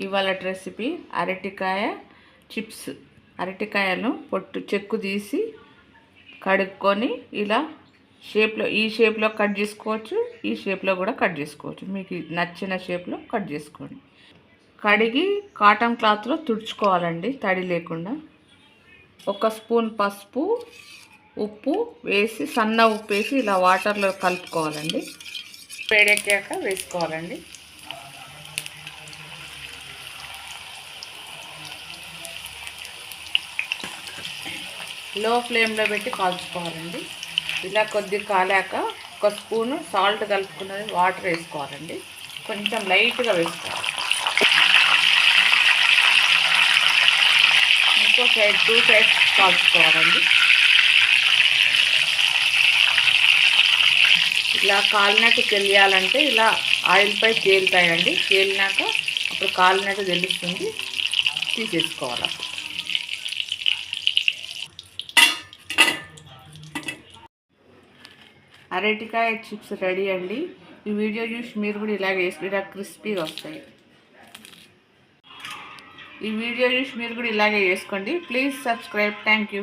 ఇవాళ రెసిపీ అరటికాయ చిప్స్. అరటికాయను పొట్టు చెక్కు తీసి కడుక్కొని ఇలా షేప్లో ఈ షేప్లో కట్ చేసుకోవచ్చు ఈ షేప్లో కూడా కట్ చేసుకోవచ్చు. మీకు నచ్చిన షేప్లో కట్ చేసుకోండి. కడిగి కాటన్ క్లాత్లో తుడుచుకోవాలండి తడి లేకుండా. ఒక స్పూన్ పసుపు ఉప్పు వేసి సన్న ఉప్పు వేసి ఇలా వాటర్లో కలుపుకోవాలండి. వేడెక్కాక వేసుకోవాలండి. లో ఫ్లేమ్లో పెట్టి కాల్చుకోవాలండి. ఇలా కొద్దిగా కాలాక ఒక స్పూను సాల్ట్ కలుపుకున్నది వాటర్ వేసుకోవాలండి. కొంచెం లైట్గా వేసుకోవాలి. ఇంకో సైడ్ టూ సైడ్స్ కాల్చుకోవాలండి. ఇలా కాలినట్టు తెలియాలంటే ఇలా ఆయిల్పై తేలుతాయండి. తేలినాక అప్పుడు కాలినట్టు తెలుస్తుంది. తీసేసుకోవాలి అరటికాయ చిప్స్ రెడీ అండి. ఈ వీడియో చూసి మీరు కూడా ఇలాగే వేసుకుని ఇలా క్రిస్పీగా వస్తాయి. ఈ వీడియో చూసి మీరు కూడా ఇలాగే చేసుకోండి. Please subscribe. Thank you.